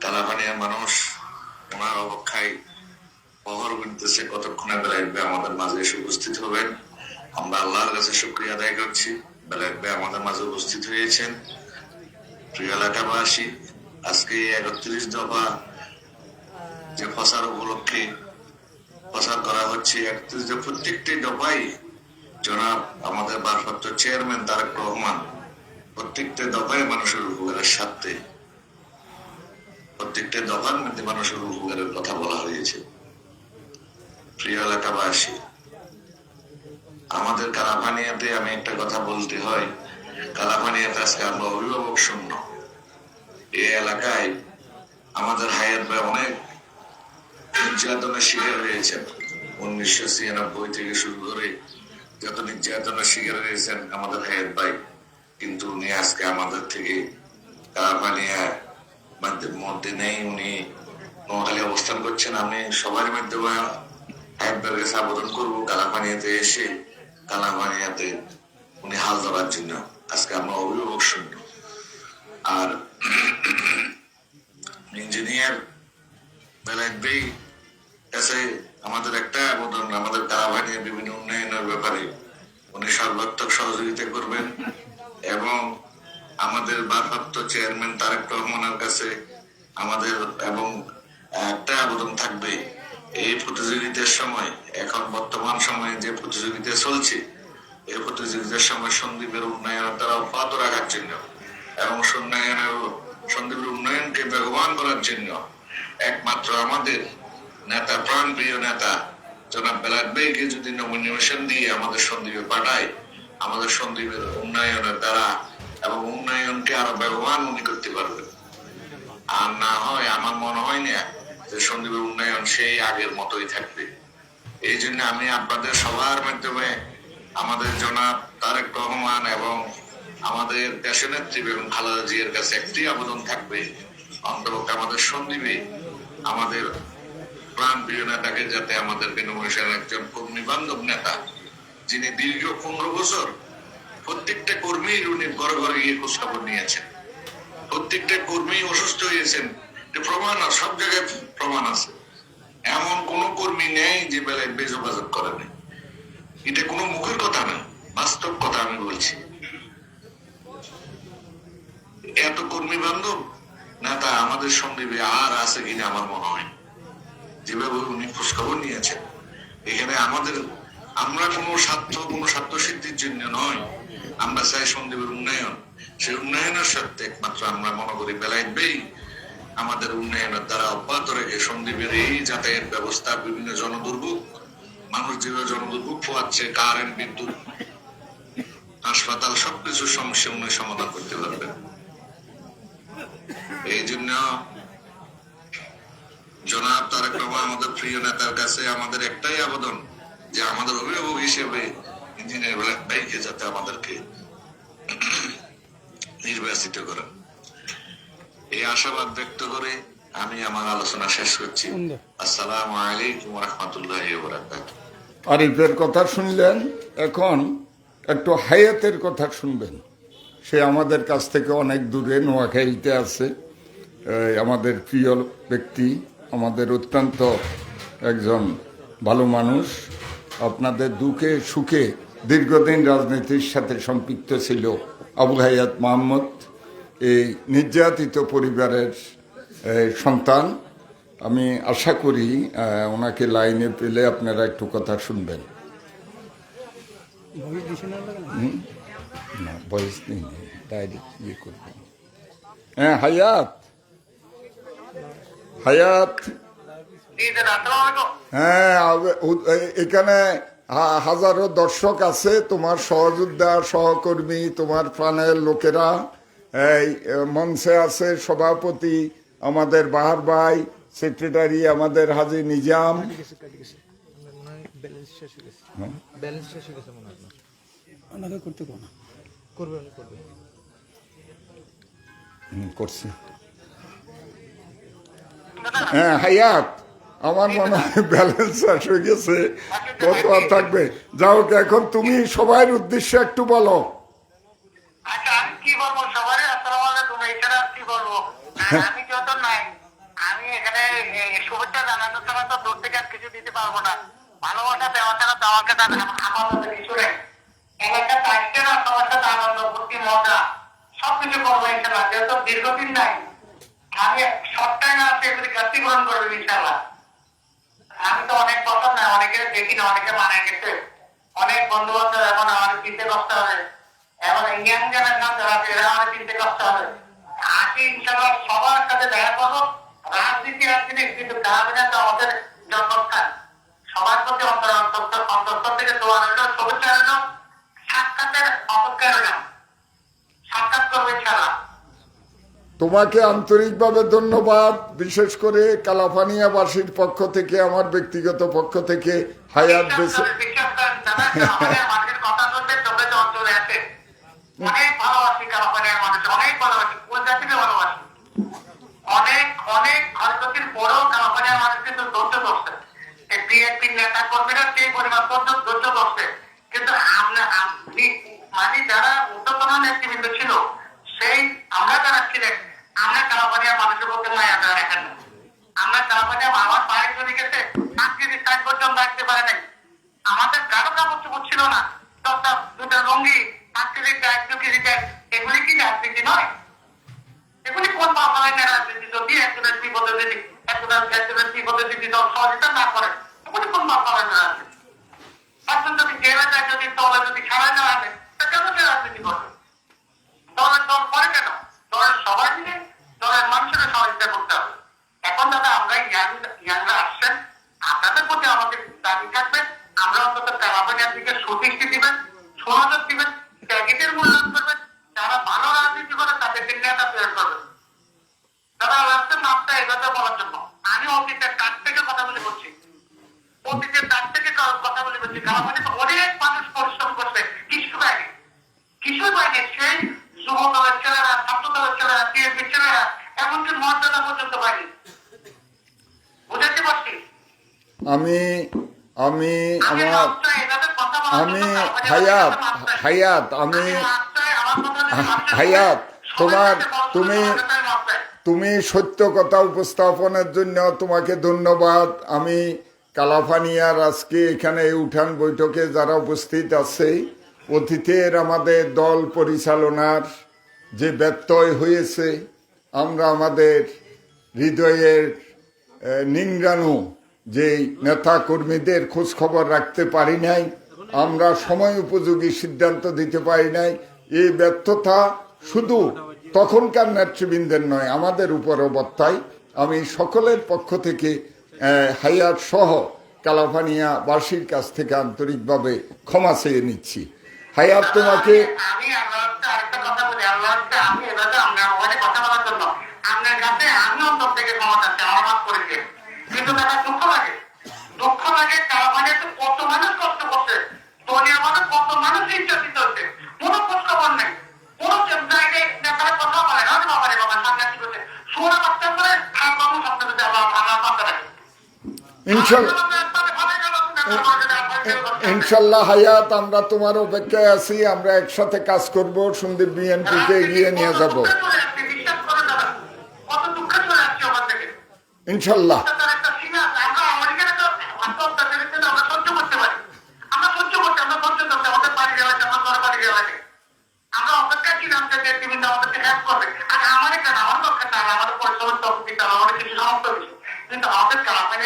কালাপানিয়া মানুষ ওনার অপেক্ষায় প্রহর গুনতেছে কতক্ষণে বেলাইবে আমাদের মাঝে এসে উপস্থিত হবেন? আমরা আল্লাহর কাছে শুক্রিয়া আদায় করছি। বেলাইবে আমাদের মাঝে উপস্থিত হয়েছেন। প্রিয় এলাকাবাসী, আজকে একত্রিশ দফা যে ফসার উপলক্ষে প্রচার করা হচ্ছে, একত্রিশ দফা প্রত্যেকটি দফাই জনাব আমাদের ভারপ্রাপ্ত চেয়ারম্যান তারেক রহমান প্রত্যেকটা দফায় মানুষের উপকারের স্বার্থে প্রত্যেকটা দফার মধ্যে মানুষের উপকারের কথা বলা হয়েছে। প্রিয় এলাকাবাসী, আমাদের কালাপানিয়াতে আমি একটা কথা বলতে হয়। কালাপানিয়াতে আজকে আমরা অভিভাবক শূন্য। এই এলাকায় আমাদের হায়ার ভাই অনেক নির্যাতনের শিকার হয়েছেন। উনিশশো ছিয়ানব্বই থেকে শুরু করে যত নির্যাতনের শিকার হয়েছেন আমাদের হায়ার ভাই, কিন্তু উনি আজকে আমাদের থেকে কালাপানিয়া মধ্যে- নেই, উনি নোয়াখালী অবস্থান করছেন। আমি সবার মাধ্যমে একবার কাছে আবেদন করব। কালাপানিয়াতে এসে কালাপানিয়াতে উনি হাল ধরার জন্য আজকে আমরা অভিভাবক শূন্য আর ইঞ্জিনিয়ার বেই কাছে আমাদের একটা আবেদন আমাদের কালাপানিয়া বিভিন্ন উন্নয়নের ব্যাপারে উনি সর্বাত্মক সহযোগিতা করবেন এবং আমাদের ভারপ্রাপ্ত চেয়ারম্যান তারেক রহমানের কাছে আমাদের এবং একটা আবেদন থাকবে। এই প্রতিযোগিতার সময়, এখন বর্তমান সময়ে যে প্রতিযোগিতা চলছে, এই প্রতিযোগিতার সময় সন্দীপের উন্নয়নের দ্বারা অব্যাহত রাখার জন্য এবং উন্নয়নের সন্দীপের উন্নয়নকে বেগবান করার জন্য একমাত্র আমাদের নেতা প্রাণ প্রিয় নেতা জনাব বেলাট বেইকে যদি নমিনেশন দিয়ে আমাদের সন্দীপে পাঠায়, আমাদের সন্দীপের উন্নয়নের দ্বারা এবং উন্নয়নকে আরও ব্যবহার উনি করতে পারবেন আর না হয়, আমার মনে হয় না যে সন্দীপের উন্নয়ন সেই আগের মতোই থাকবে। এই জন্য আমি আপনাদের সবার মাধ্যমে আমাদের জনাব তারেক রহমান এবং আমাদের দেশনেত্রী বেগম খালেদা জিয়ার কাছে একটি আবেদন থাকবে। অন্তর্ভুক্ত আমাদের সন্দীপে আমাদের প্রাণ প্রিয় নেতাকে যাতে আমাদের বিনমোশন একজন কর্মী বান্ধব নেতা, যিনি দীর্ঘ পনেরো বছর প্রত্যেকটা কর্মীর উনি ঘরে ঘরে গিয়ে খোঁজখবর নিয়েছেন। প্রত্যেকটা কর্মী অসুস্থ হয়েছেন। প্রমাণ আছে, সব জায়গায় প্রমাণ আছে। এমন কোন কর্মী নেই যে বেলায় বেযোগাযোগ করে নাই। এটা কোনো মুখের কথা না বাস্তব কথা আমি বলছি। এত কর্মী বান্ধব? নেতা আমাদের সন্দীপে আর আছে কিনা আমার মনে হয়। যেভাবে উনি খোঁজখবর নিয়েছেন এখানে আমাদের আমরা কোনো স্বার্থ কোনো স্বার্থ সিদ্ধির জন্য নয়। আমরা চাই সন্দীপের উন্নয়ন। সেই উন্নয়নের স্বার্থে একমাত্র আমরা মনে করি বেলাইট বেই। আমাদের উন্নয়নের দ্বারা অব্যাহত রেখে সন্দীপের এই যাতায়াত ব্যবস্থা বিভিন্ন জনদুর্ভোগ, মানুষ যেভাবে জনদুর্ভোগ পোয়াচ্ছে কারেন্ট বিদ্যুৎ, হাসপাতাল, সবকিছু সমস্যা উনি সমাধান করতে পারবেন এই জন্য জনাব তারেক রহমান আমাদের প্রিয় নেতার কাছে আমাদের একটাই আবেদন যে আমাদের অভিভাবক হিসেবে ইঞ্জিনিয়ার বেলায় ভাইকে যাতে আমাদেরকে নির্বাচিত করেন। এই আশাবাদ ব্যক্ত করে আমি আমার আলোচনা শেষ করছি। আসসালামু আলাইকুম রহমতুল্লাহ আরিফের কথা শুনলেন এখন একটু হায়াতের কথা শুনবেন। সে আমাদের কাছ থেকে অনেক দূরে নোয়াখাইতে আছে। এই আমাদের প্রিয় ব্যক্তি আমাদের অত্যন্ত একজন ভালো মানুষ। আপনাদের দুঃখে সুখে দীর্ঘদিন রাজনীতির সাথে সম্পৃক্ত ছিল আবুল হায়াত মোহাম্মদ এই নির্যাতিত পরিবারের সন্তান। আমি আশা করি ওনাকে লাইনে পেলে আপনারা একটু কথা শুনবেন? না বয়স নেই ডাইরেক্ট ইয়ে করবেন। হ্যাঁ হায়াত। হায়াত হ্যাঁ এখানে হা- হাজারো দর্শক আছে তোমার সহযোদ্ধা সহকর্মী তোমার প্রাণের লোকেরা। এই মঞ্চে আছে সভাপতি আমাদের বাহার ভাই সেক্রেটারি আমাদের হাজি নিজাম। ব্যালেন্স শেষ হয়ে করছি। হায়াত। আমার মনে হয় ব্যালেন্স শেষ হয়ে গেছে। কত আর থাকবে? যাও এখন তুমি সবার উদ্দেশ্যে একটু বলো। আচ্ছা আমি কি বলব সবারই? আসসালামু আলাইকুম এছাড়া কি বলব? আমি যত নাই আমি এখানে শুভেচ্ছা ছাড়া তো দূর থেকে আর কিছু দিতে পারব না। ভালোবাসা দেওয়া ছাড়া তো আমাকে তার আপাতত কিছু নেই এলাকা চাইছে না সবার সাথে আনন্দ ফুর্তি মজা। সবকিছু করব ইনশাল্লাহ যেহেতু দীর্ঘদিন নাই আমি শর্ট টাইম আছে এগুলি গাছি গ্রহণ করব ইনশাল্লাহ আমি তো অনেক বছর না অনেকে দেখি না, অনেকে মানায় গেছে অনেক বন্ধু বান্ধব এখন আমার চিনতে কষ্ট হবে। এখন ইয়াং জেনারেশন যারা আছে এরা আমার চিনতে কষ্ট হবে। আজকে ইনশাল্লাহ সবার সাথে দেখা করব। রাজনীতি রাজনীতি, কিন্তু গ্রামীণ তো আমাদের জন্মস্থান। সবার প্রতি অন্তর অন্তর অন্তর থেকে রইল শুভেচ্ছা রইল সাক্ষাতের অপেক্ষা রইল সাক্ষাৎ করব ইনশাল্লাহ তোমাকে আন্তরিকভাবে ধন্যবাদ বিশেষ করে কালাফানিয়াবাসীর পক্ষ থেকে আমার ব্যক্তিগত পক্ষ থেকে হায়াত আসে অনেক অনেক ক্ষয়ক্ষতির পরেও মানুষ কিন্তু ধৈর্য ধরছে। নেতা কর্মীরা সেই পরিমাণ পর্যন্ত ধৈর্য ধরছে। কিন্তু আমরা মানে যারা নেতৃবৃন্দ ছিল সেই আমরা যারা ছিলেন আমরা কালাপানিয়ার মানুষের মধ্যে মায়া দেওয়া রাখেন না আমরা কালাপানিয়া আমার পায়ে চলে গেছে আজকে ষাট পর্যন্ত রাখতে পারে নাই আমাদের কারও কাপড় চোপড় ছিল না। তথা দুটো রঙ্গি ট্যাগ চুকি ট্যাগ এগুলি কি রাজনীতি নয়? এগুলি কোন পাশালের রাজনীতি? যদি একজনের বিপদে যদি, একজনের একজনের সহযোগিতা না করে, এগুলি কোন রাজনীতি? একজন যদি যায়, যদি যদি খেলায় না তা কেন সে রাজনীতি করবে? দলের দল করে কেন? দলের সবাই মিলে, দলের মানুষের সহযোগিতা করতে হবে। এখন দাদা, আমরা ইয়াং ইয়াংরা আসছেন। আপনাদের প্রতি আমাদের দাবি থাকবে, আমরা অন্তত কালাপানিয়ার দিকে সুদৃষ্টি দিবেন সুনজর দিবেন ত্যাগীদের মূল্যায়ন করবেন, যারা ভালো রাজনীতি করে তাদেরকে নেতা তৈরি করবেন। দাদা লাগছে মাপটা এভাবে বলার জন্য, আমি অতীতের কাছ থেকে কথা বলে বলছি। অতীতের কাছ থেকে কথা বলে বলছি। কারণ মানে অনেক মানুষ পরিশ্রম করছে, কিছু বাইরে কিছু বাইরে সেই যুব দলের ছেলেরা ছাত্র দলের ছেলেরা, বিএনপির ছেলেরা, এমনকি মর্যাদা পর্যন্ত পায়নি। বুঝাতে পারছি? আমি আমি আমি আমার আমি হায়াত হায়াত আমি হায়াত, তোমার- তুমি-। তুমি সত্য কথা উপস্থাপনের জন্য তোমাকে ধন্যবাদ। আমি কালাফানিয়ার আজকে এখানে এই উঠান বৈঠকে যারা উপস্থিত আছে অতীতের আমাদের দল পরিচালনার যে ব্যত্যয় হয়েছে আমরা আমাদের হৃদয়ের নিংড়ানো যে নেতা কর্মীদের খোঁজ খবর রাখতে পারি নাই, আমরা সময় উপযোগী সিদ্ধান্ত দিতে পারি নাই, এই ব্যর্থতা শুধু তখনকার নেতৃবৃন্দের নয়, আমাদের উপরও বর্তায়। আমি সকলের পক্ষ থেকে হায়াত সহ কালাফানিয়া বাসীর কাছ থেকে আন্তরিকভাবে ক্ষমা চেয়ে নিচ্ছি। হায়াত তোমাকে আমি আল্লাহর কাছে আরেকটা কথা বলি আল্লাহর কাছে আমি এভাবে আপনার ওখানে কথা বলার জন্য আপনার কাছে আমি অন্তর থেকে ক্ষমা চাচ্ছি আমার মাফ করে দিয়ে কিন্তু দাদা দুঃখ লাগে। দুঃখ লাগে তার মানে তো কত মানুষ কষ্ট করছে। দুনিয়া মানুষ কত মানুষ নির্যাতিত হচ্ছে। কোনো খোঁজ খবর নেই কোনো জায়গায় নেতারা কথা বলে না বাবা বাবা সাংঘাতিক হচ্ছে। সোনা বাচ্চা করে আর মানুষ আপনাদের দেওয়া আমার মাথা রাখে ইনশাল্লাহ। ইনশাল্লাহ হায়াত আমরা তোমার অপেক্ষায় আছি আমরা একসাথে কাজ করব সন্দীপ বিএনপিকে এগিয়ে নিয়ে যাব। ইনশাল্লাহ তার একটা সীমা আছে। আমরা আমেরিকানে তো আত্মহত্যা করেছে না, আমরা সহ্য করতে পারি। আমরা সহ্য করতে, আমরা সহ্য করতে, আমাদের বাড়ি যাওয়া আমার অপেক্ষা ছিলাম যে টিভিটা হেল্প করবে। আর আমার কেন, আমার দরকার না, আমার পরিশ্রমের আমার অনেক কিছু সমস্ত কিছু। কিন্তু অপেক্ষা কালাপানি